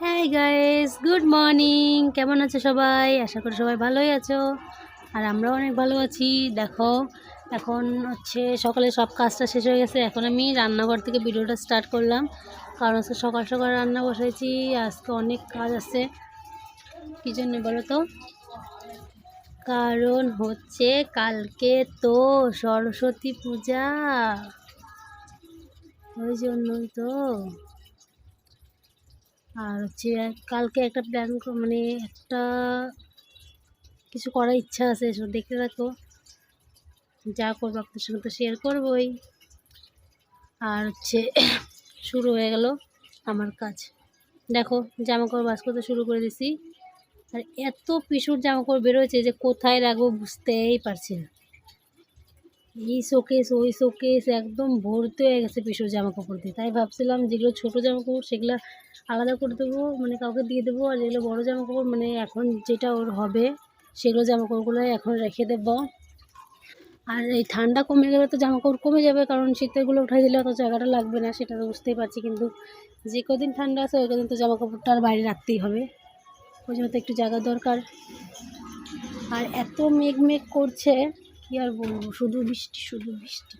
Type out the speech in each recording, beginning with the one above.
হ্যাঁ guys good morning কেমন আছো সবাই? আশা করি সবাই ভালোই আছো। আর আমরাও অনেক ভালো আছি। দেখো, এখন হচ্ছে সকালে সব কাজটা শেষ হয়ে গেছে। এখন আমি রান্নাঘর থেকে ভিডিওটা স্টার্ট করলাম। কারণ হচ্ছে সকাল সকাল রান্না বসাইছি। আজকে অনেক কাজ আছে। কী জন্য বলো তো? কারণ হচ্ছে কালকে তো সরস্বতী পূজা। ওই জন্যই তো। আর হচ্ছে কালকে একটা প্ল্যান মানে একটা কিছু করার ইচ্ছা আছে এসব দেখতে থাকো। যা করব আপনার সঙ্গে তো শেয়ার করবোই। আর হচ্ছে শুরু হয়ে গেল আমার কাজ। দেখো জামা কাপড় বাস করতে শুরু করে দিছি। আর এত পিসুর জামা কাপড় বেরোয়েছে যে কোথায় রাখব বুঝতেই পারছি না। এই শোকেস ওই শোকেস একদম ভর্তি হয়ে গেছে পিসুর জামা কাপড় দিয়ে। তাই ভাবছিলাম যেগুলো ছোটো জামা কাপড় সেগুলো আলাদা করে দেবো মানে কাউকে দিয়ে দেবো, আর যেগুলো বড়ো জামা কাপড় মানে এখন যেটা ওর হবে সেগুলো জামা কাপড়গুলো এখন রেখে দেবো। আর এই ঠান্ডা কমে গেলে তো জামা কাপড় কমে যাবে, কারণ শীতেরগুলো উঠাই দিলে অত জায়গাটা লাগবে না, সেটা তো বুঝতেই পারছি, কিন্তু যে কদিন ঠান্ডা আছে, ওই কদিন তো জামা কাপড়টা আর বাইরে রাখতেই হবে। ওই জন্য তো একটু জায়গা দরকার। আর এত মেঘ মেঘ করছে কি আর বলব? শুধু বৃষ্টি শুধু বৃষ্টি।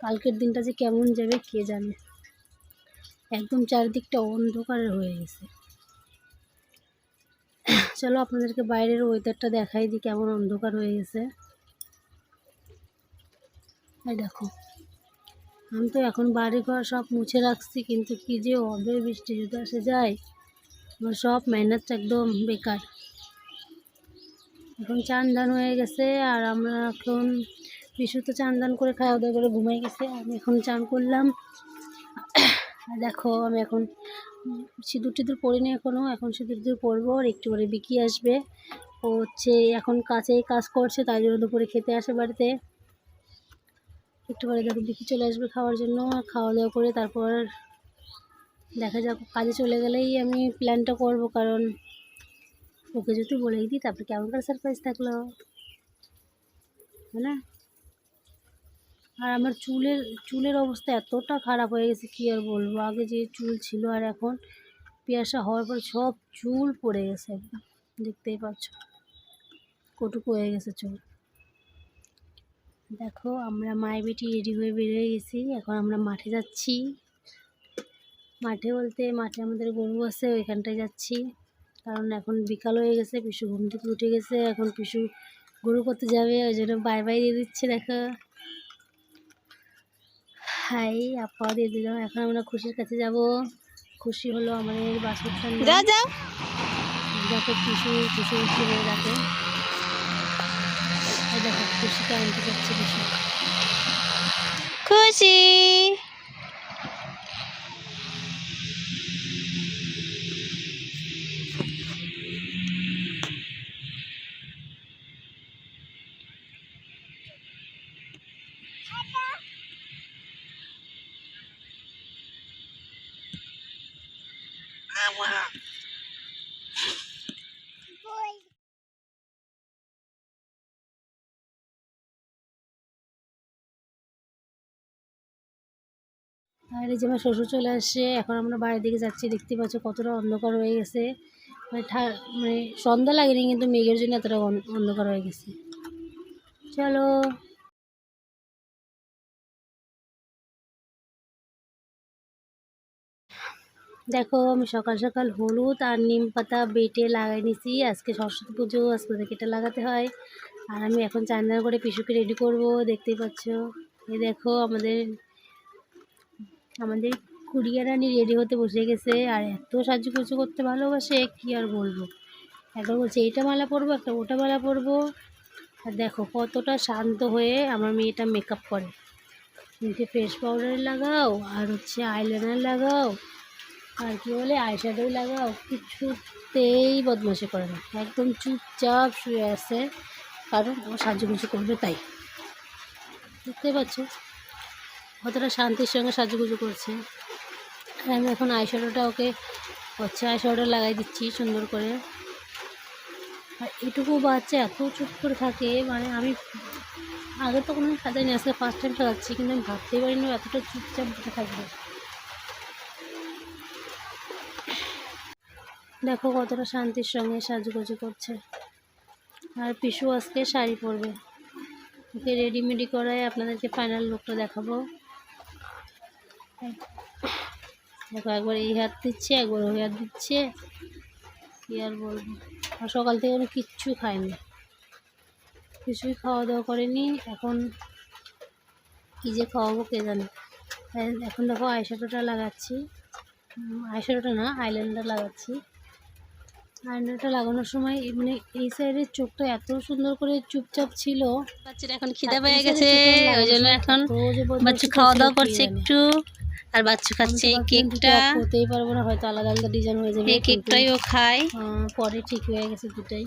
কালকের দিনটা যে কেমন যাবে কে জানে? একদম চারিদিকটা অন্ধকার হয়ে গেছে। চলো আপনাদেরকে বাইরের ওয়েদারটা দেখাই দিই কেমন অন্ধকার হয়ে গেছে। দেখো, আমি তো এখন বাড়ি ঘর সব মুছে রাখছি, কিন্তু কি যে হবে বৃষ্টি যদি আসে যায়। আমার সব মেহনত একদম বেকার। এখন চান ধান হয়ে গেছে আর আমরা এখন বিশু তো চান দান করে খাওয়া দাওয়া করে ঘুমাই গেছে। আমি এখন চান করলাম। দেখো, আমি এখন সিঁদুর টিঁদুর পরিনি এখনও এখন সিঁদুর টিঁদুর পরবো আর একটু পরে বিকি আসবে। ও হচ্ছে এখন কাছেই কাজ করছে, তাই জন্য দুপুরে খেতে আসে বাড়িতে। একটু পরে দেখো বিকি চলে আসবে খাওয়ার জন্য। খাওয়া দাওয়া করে তারপর দেখা যাক কাজে চলে গেলেই আমি প্ল্যানটা করব। কারণ ওকে যদি বলেই দিই, তারপরে কেমন করে সারপ্রাইজ থাকল? না আর আমার চুলের চুলের অবস্থা এতটা খারাপ হয়ে গেছে, কী আর বলব? আগে যে চুল ছিল আর এখন পিয়াসা হওয়ার পর সব চুল পড়ে গেছে একদম। দেখতেই পাচ্ছ। কটুকু হয়ে গেছে চুল। দেখো, আমরা মায়ের বেটি রেডি হয়ে বেরিয়ে গেছি। এখন আমরা মাঠে যাচ্ছি। মাঠে বলতে মাঠে আমাদের গরু আছে, ওইখানটায় যাচ্ছি। কারণ এখন বিকাল হয়ে গেছে পিসু ঘুম থেকে উঠে গেছে এখন পিসু গরু করতে যাবে ওই জন্য বাই বাই দিয়ে দিচ্ছে দেখো। হাই আপা দিয়ে দিলাম এখন আমরা খুশির কাছে যাব। খুশি হলো আমাদের বাসরটা যা দেখো পিসু পিসু উঠে হয়ে এই দেখো খুশিকে আনতে যাচ্ছে পিসু। খুশি। এই যে আমার শ্বশুর চলে আসছে এখন আমরা বাইরের দিকে যাচ্ছি, দেখতে পাচ্ছ কতটা অন্ধকার হয়ে গেছে। মানে মানে সন্ধ্যা লাগেনি কিন্তু মেঘের জন্য এতটা অন্ধকার হয়ে গেছে। চলো। দেখো, আমি সকাল সকাল হলুদ আর নিম পাতা বেটে লাগাই নিছি। আজকে সরস্বতী পুজো, আজকে থেকে এটা লাগাতে হয়। আর আমি এখন চান্দান করে পিসুকে রেডি করব, দেখতেই পাচ্ছ। এই দেখো, আমাদের আমাদের কুড়িয়া রানী রেডি হতে বসে গেছে। আর এত সাজুগুজু করতে ভালোবাসে, কি আর বলব? একবার বলছে, এইটা মালা পরবো, একটা ওটা মালা পরবো? আর দেখো, কতটা শান্ত হয়ে আমার মেয়েটা মেকআপ করে। মুখে ফেস পাউডার লাগাও, আর হচ্ছে আইলাইনার লাগাও। আর কি বলে আইশ্যাডো লাগাও, কিছুতেই বদমাশি করে না। একদম চুপচাপ শুয়ে আছে, কারণ ও সাজুগুজু করবে তাই। দেখতে পাচ্ছ কতটা শান্তির সঙ্গে সাজুগুজু করছে। আর আমি এখন আইশ্যাডোটা ওকে হচ্ছে আইশ্যাডো লাগাই দিচ্ছি সুন্দর করে। আর এটুকু বাচ্চা এত চুপ করে থাকে মানে আমি আগে তো কোনো সাজাইনি, আজকে ফার্স্ট টাইম সাজাচ্ছি, কিন্তু আমি ভাবতেই পারিনি এতটা চুপচাপ থাকবে। দেখো কতটা শান্তির সঙ্গে সাজুগুজু করছে। আর পিসু আজকে শাড়ি পরবে। ওকে রেডিমেডি করায় আপনাদেরকে ফাইনাল লুকটা দেখাবো। দেখো, একবার এই হাত দিচ্ছে, একবার ওই হাত দিচ্ছে। কী আর বলব? আর সকাল থেকে আমি কিচ্ছু খাইনি। কিছুই খাওয়া দাওয়া করিনি। এখন কী যে খাওয়াবো কে জানে। এখন দেখো আইশ্যাডোটা লাগাচ্ছি। আইশ্যাডোটা না আইল্যান্ডার লাগাচ্ছি। আইল্যান্ডারটা লাগানোর সময় এই মানে এই সাইডের চোখটা এত সুন্দর করে চুপচাপ ছিল। বাচ্চারা এখন খিদে পেয়ে গেছে ওই জন্য এখন বাচ্চা খাওয়া দাওয়া করছে একটু আর বাচ্চা খাচ্ছে কেকটা। করতেই পারব না হয়তো আলাদা আলাদা ডিজাইন হয়ে যাবে এই কেকটাই ও খায়। পরে ঠিক হয়ে গেছে দুটাই।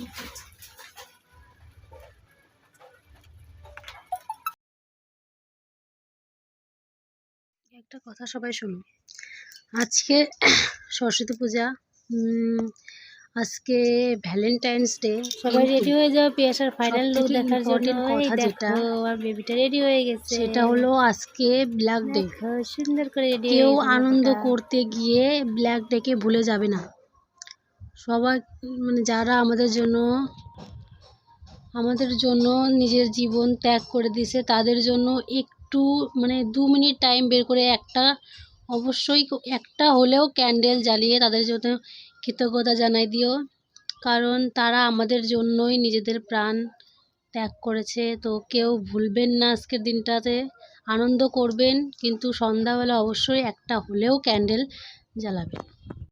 একটা কথা সবাই শুনো। আজকে সরস্বতী পূজা আজকে ভ্যালেন্টাইন্স ডে সবাই রেডি হয়ে যাও পিয়াসার ফাইনাল লুক দেখার জন্য। কথা যেটা, আর বেবিটা রেডি হয়ে গেছে। সেটা হলো আজকে ব্ল্যাক ডে সুন্দর করে রেডি কেউ আনন্দ করতে গিয়ে ব্ল্যাক ডেকে ভুলে যাবে না। সবাই মানে যারা আমাদের জন্য আমাদের জন্য নিজের জীবন ত্যাগ করে দিয়েছে তাদের জন্য একটু মানে দু মিনিট টাইম বের করে একটা অবশ্যই একটা হলেও ক্যান্ডেল জ্বালিয়ে তাদের জন্য কৃতজ্ঞতা জানাই দিও। কারণ তারা আমাদের জন্যই নিজেদের প্রাণ ত্যাগ করেছে। তো কেউ ভুলবেন না আজকের দিনটাতে। আনন্দ করবেন, কিন্তু সন্ধ্যাবেলা অবশ্যই একটা হলেও ক্যান্ডেল জ্বালাবেন।